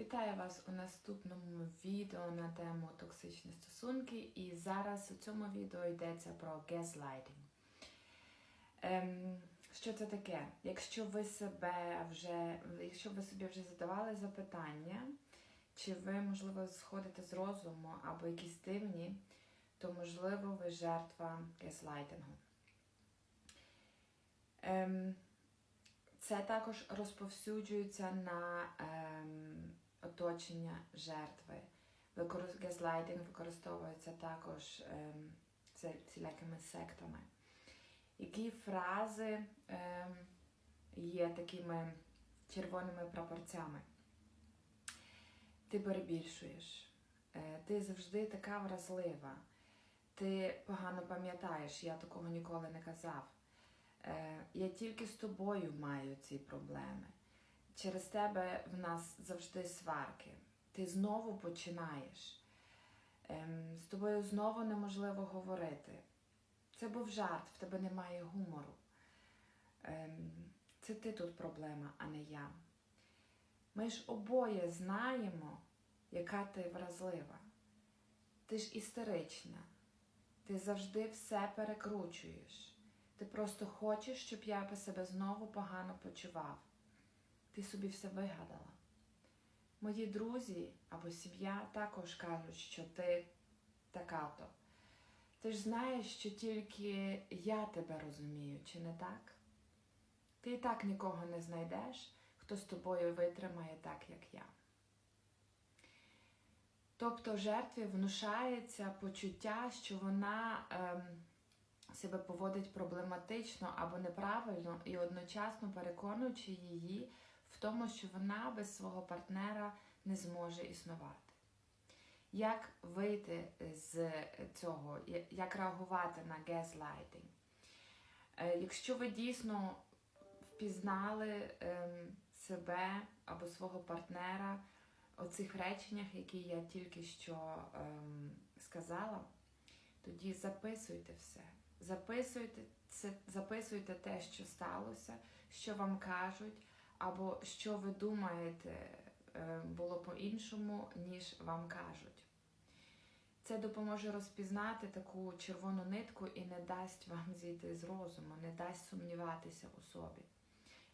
Вітаю вас у наступному відео на тему токсичні стосунки. І зараз у цьому відео йдеться про gaslighting. Ем, що це таке? Якщо ви себе вже, якщо ви собі вже задавали запитання, чи ви, можливо, сходите з розуму або якісь дивні, то можливо ви жертва газлайтингу. Ем, це також розповсюджується на ем, оточення жертви. Газлайтинг використовується також ем, всілякими сектами. Які фрази ем, є такими червоними прапорцями? Ти перебільшуєш, е, ти завжди така вразлива, ти погано пам'ятаєш, я такого ніколи не казав. Е, Я тільки з тобою маю ці проблеми. Через тебе в нас завжди сварки. Ти знову починаєш. Ем, З тобою знову неможливо говорити. Це був жарт, в тебе немає гумору. Ем, Це ти тут проблема, а не я. Ми ж обоє знаємо, яка ти вразлива. Ти ж істерична. Ти завжди все перекручуєш. Ти просто хочеш, щоб я себе знову погано почував. Ти собі все вигадала. Мої друзі або сім'я також кажуть, що ти така-то. Ти ж знаєш, що тільки я тебе розумію, чи не так? Ти і так нікого не знайдеш, хто з тобою витримає так, як я. Тобто жертві внушається почуття, що вона ем, себе поводить проблематично або неправильно і одночасно переконуючи її в тому, що вона без свого партнера не зможе існувати. Як вийти з цього, як реагувати на газлайтинг? Е, Якщо ви дійсно впізнали ем, себе або свого партнера у цих реченнях, які я тільки що ем, сказала, тоді записуйте все. Записуйте це, записуйте те, що сталося, що вам кажуть, або що ви думаєте е, було по-іншому, ніж вам кажуть. Це допоможе розпізнати таку червону нитку і не дасть вам зійти з розуму, не дасть сумніватися у собі.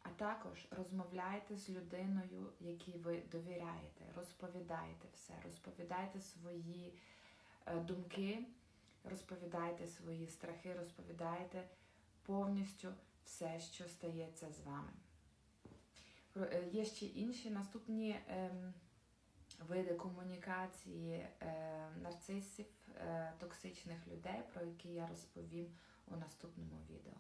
А також розмовляйте з людиною, якій ви довіряєте, розповідайте все, розповідайте свої е, думки, розповідайте свої страхи, розповідайте повністю все, що стається з вами. Е, Є ще інші наступні ем, види комунікації е, нарцисів, е, токсичних людей, про які я розповім у наступному відео.